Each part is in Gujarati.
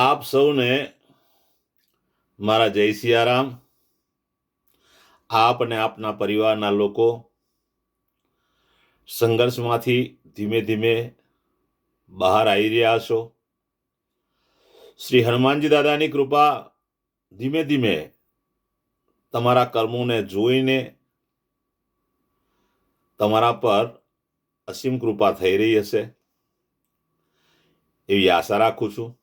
આપ સૌને મારા જય સિયારામ. આપ અને આપના પરિવારના લોકો સંઘર્ષમાંથી ધીમે ધીમે બહાર આવી રહ્યા છો. શ્રી હનુમાનજી દાદાની કૃપા ધીમે ધીમે તમારા કર્મોને જોઈને તમારા પર અસીમ કૃપા થઈ રહી હશે એવી આશા રાખું છું.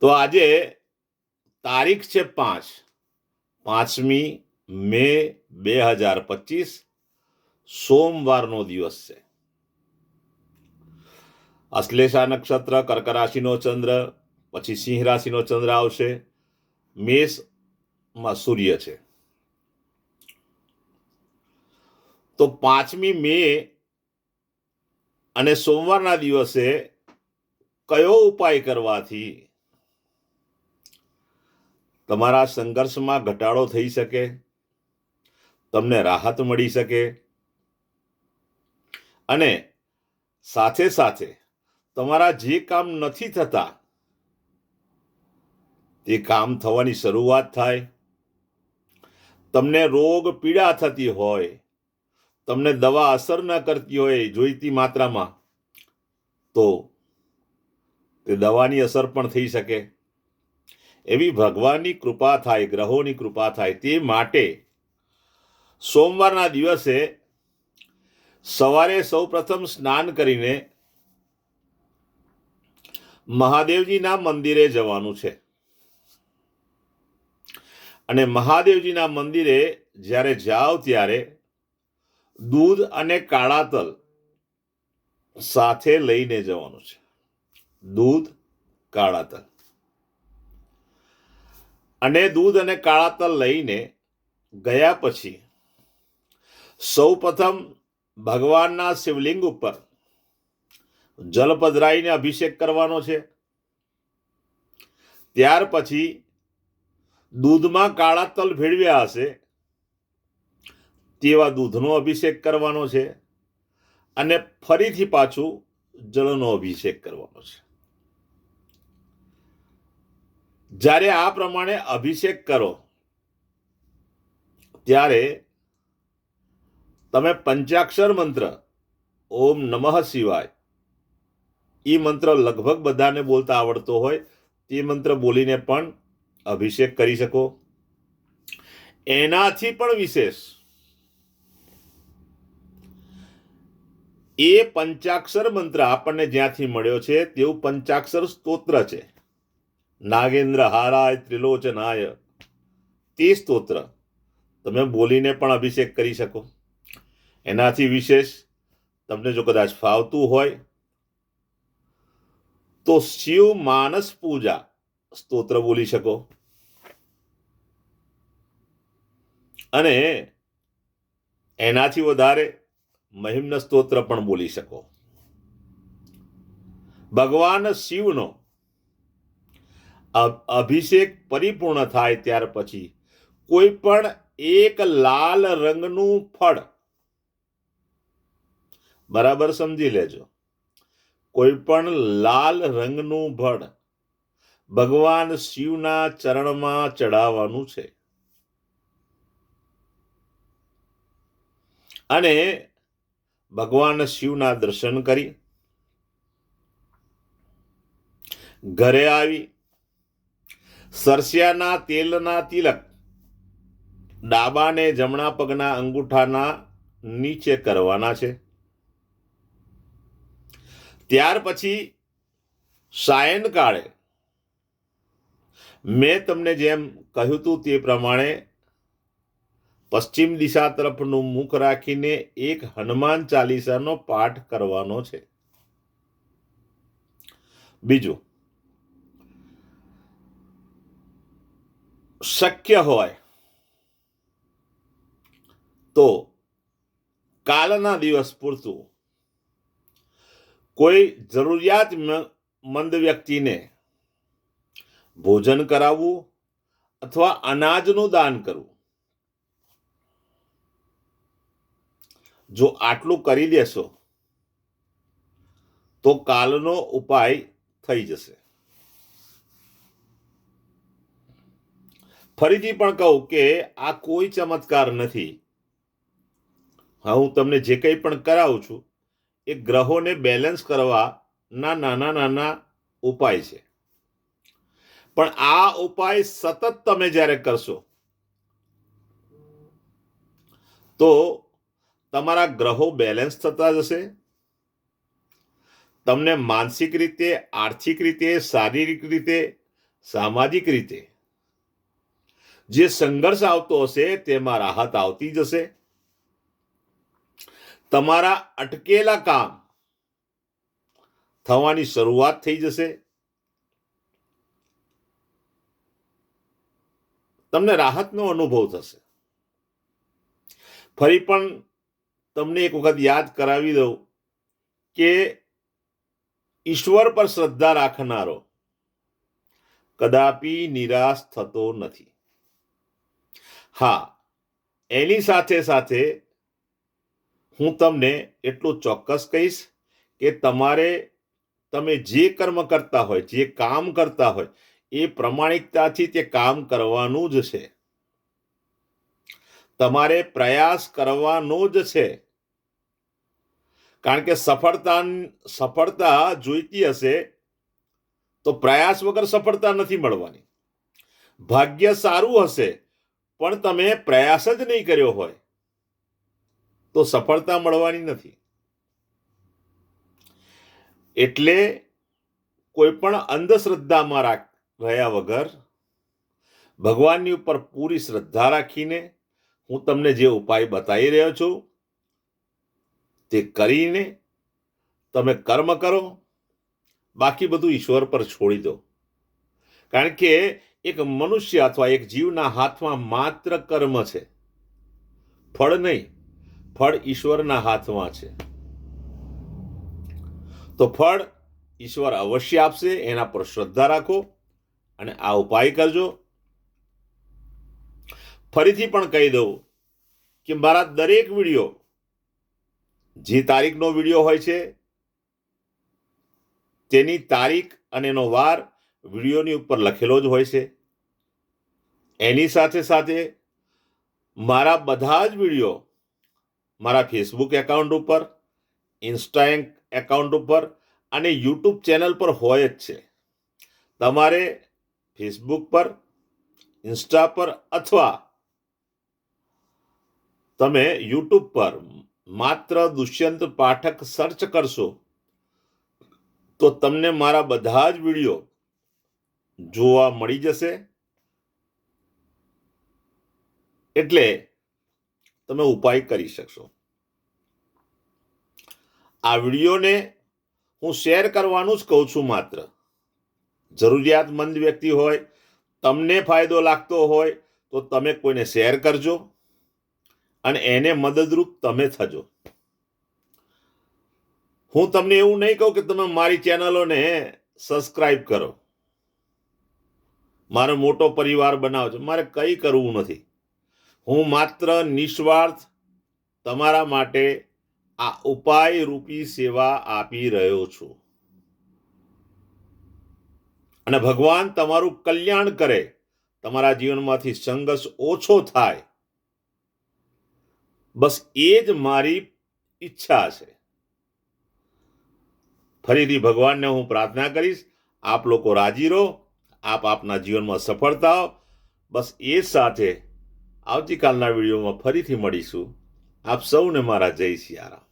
તો આજે તારીખ છે પાંચ. પાંચમી મે બે હજાર પચીસ. સોમવારનો દિવસ છે. અશ્લેષા નક્ષત્ર, કર્ક રાશિનો ચંદ્ર, પછી સિંહ રાશિનો ચંદ્ર આવશે. મેષમાં સૂર્ય છે. તો પાંચમી મે અને સોમવારના દિવસે કયો ઉપાય કરવાથી તમારા સંઘર્ષમાં ઘટાડો થઈ શકે, તમને રાહત મળી શકે અને સાથે સાથે તમારા જે કામ નથી થતા, તે કામ થવાની શરૂઆત થાય. તમને રોગ પીડા થતી હોય, તમને દવા અસર ન કરતી હોય જોઈતી માત્રામાં, તો તે દવાની અસર પણ થઈ શકે. એવી ભગવાનની કૃપા થાય, ગ્રહોની કૃપા થાય તે માટે સોમવારના દિવસે સવારે સૌ પ્રથમ સ્નાન કરીને મહાદેવજીના મંદિરે જવાનું છે. અને મહાદેવજીના મંદિરે જ્યારે જાઓ ત્યારે દૂધ અને કાળા તલ સાથે લઈને જવાનું છે. દૂધ, કાળા તલ. અને દૂધ અને કાળા તલ લઈને ગયા પછી સૌપ્રથમ ભગવાનના શિવલિંગ ઉપર જલ પધરાઈને અભિષેક કરવાનો છે. ત્યાર પછી દૂધમાં કાળા તલ ભેળવ્યા હશે તેવા દૂધનો અભિષેક કરવાનો છે અને ફરીથી પાછું જળનો અભિષેક કરવાનો છે. જ્યારે આ પ્રમાણે અભિષેક કરો, ત્યારે તમે પંચાક્ષર મંત્ર, ઓમ નમઃ શિવાય એ મંત્ર લગભગ બધાને બોલતા આવડતો હોય, તે મંત્ર બોલીને પણ અભિષેક કરી શકો. એનાથી પણ વિશેષ, એ પંચાક્ષર મંત્ર આપણને જ્યાંથી મળ્યો છે, તેવું પંચાક્ષર સ્તોત્ર છે. નાગેન્દ્ર હારાય ત્રિલોચનાય. તે સ્તોત્ર. તમે બોલીને પણ અભિષેક કરી શકો. એનાથી વિશેષ તમને જો કદાચ ફાવતું હોય, તો શિવ માનસ પૂજા સ્તોત્ર બોલી શકો. અને એનાથી વધારે મહિમ્ન સ્તોત્ર પણ બોલી શકો. ભગવાન શિવનો અભિષેક પરિપૂર્ણ થાય ત્યાર પછી. કોઈ પણ એક લાલ રંગનું ફળ. બરાબર સમજી લેજો. કોઈ પણ લાલ રંગનું ફળ ભગવાન શિવના ચરણમાં ચડાવવાનું છે. અને ભગવાન શિવના દર્શન કરી. ઘરે આવી સરસિયાના તેલના તિલક ડાબાને જમણા પગના અંગૂઠાના નીચે કરવાના છે. ત્યાર પછી સાયનકાળે મેં તમને જેમ કહ્યું હતું તે પ્રમાણે પશ્ચિમ દિશા તરફનું મુખ રાખીને એક હનુમાન ચાલીસાનો પાઠ કરવાનો છે. બીજું શક્ય હોય, તો કાલના દિવસ પૂરતું. કોઈ જરૂરિયાત મંદ વ્યક્તિને ભોજન કરાવવું અથવા અનાજનું દાન કરવું. જો આટલું કરી દેશો, તો કાલનો ઉપાય થઈ જશે. ફરીથી પણ કહું કે આ કોઈ ચમત્કાર નથી. હા તમને જે કંઈ પણ કરાવું છું, એ ગ્રહોને બેલેન્સ કરવાના નાના નાના ઉપાય છે. પણ આ ઉપાય સતત તમે જ્યારે કરશો, તો તમારા ગ્રહો બેલેન્સ થતા જશે. તમને માનસિક રીતે, આર્થિક રીતે, શારીરિક રીતે, સામાજિક રીતે જે સંઘર્ષ આવતો હશે તેમાં રાહત આવતી જશે. તમારા અટકેલા કામ થવાની શરૂઆત થઈ જશે. તમને રાહતનો અનુભવ થશે. ફરી પણ તમને એક વખત યાદ કરાવી દઉં કે ઈશ્વર પર શ્રદ્ધા રાખનારો કદાપી નિરાશ થતો નથી. હા, એની સાથે સાથે હું તમને એટલું ચોક્કસ કહીશ કે તમારે, તમે જે કર્મ કરતા હોય, જે કામ કરતા હોય, એ પ્રમાણિકતાથી તે કામ કરવાનું જ છે. તમારે પ્રયાસ કરવાનો જ છે. કારણ કે સફળતા સફળતા જોઈતી હશે તો પ્રયાસ વગર સફળતા નથી મળવાની. ભાગ્ય સારું હશે પણ તમે પ્રયાસ જ નહીં કર્યો હોય, તો સફળતા મળવાની નથી. એટલે કોઈ પણ અંધશ્રદ્ધામાં રાખ, રહ્યા વગર ભગવાનની ઉપર પૂરી શ્રદ્ધા રાખીને હું તમને જે ઉપાય બતાવી રહ્યો છું, તે કરીને તમે કર્મ કરો, બાકી બધું ઈશ્વર પર છોડી દો. કારણ કે એક મનુષ્ય અથવા એક જીવના હાથમાં માત્ર કર્મ છે. ફળ નહીં, ફળ ઈશ્વરના હાથમાં છે. તો ફળ ઈશ્વર અવશ્ય આપશે, એના પર શ્રદ્ધા રાખો અને આ ઉપાય કરજો. ફરીથી પણ કહી દઉં કે મારા દરેક વીડિયો, જે તારીખનો વીડિયો હોય છે, તેની તારીખ અને એનો વાર વિડીયોની ઉપર લખેલો જ હોય છે. એની સાથે સાથે મારા બધા જ વીડિયો મારા ફેસબુક એકાઉન્ટ ઉપર ઇન્સ્ટા એકાઉન્ટ ઉપર અને યુટ્યુબ ચેનલ પર હોય જ છે. તમારે ફેસબુક પર ઇન્સ્ટા પર અથવા તમે યુટ્યુબ પર માત્ર દુષ્યંત પાઠક સર્ચ કરશો, તો તમને મારા બધા જ વીડિયો જોવા મળી જશે. એટલે તમે ઉપાય કરી શકશો. આ વિડીયોને હું શેર કરવાનું જ કહું છું માત્ર. જરૂરિયાતમંદ વ્યક્તિ હોય, તમને ફાયદો લાગતો હોય, તો તમે કોઈને શેર કરજો અને એને મદદરૂપ તમે થજો. હું તમને એવું નહીં કહું કે તમે મારી ચેનલોને સબસ્ક્રાઇબ કરો. મારો મોટો પરિવાર બનાવો છો મારે કંઈ કરવું નથી. હું માત્ર નિસ્વાર્થ તમારા માટે આ ઉપાય રૂપી સેવા આપી રહ્યો છું. અને ભગવાન તમારું કલ્યાણ કરે, તમારા જીવનમાંથી સંઘર્ષ ઓછો થાય. બસ એ જ મારી ઈચ્છા છે. ફરીથી ભગવાનને હું પ્રાર્થના કરીશ, આપ લોકો રાજી રહો, આપ આપના જીવનમાં સફળતા બસ એ સાથે આવતીકાલના વિડીયોમાં ફરીથી મળીશું. આપ સૌને મારા જય સિયારામ.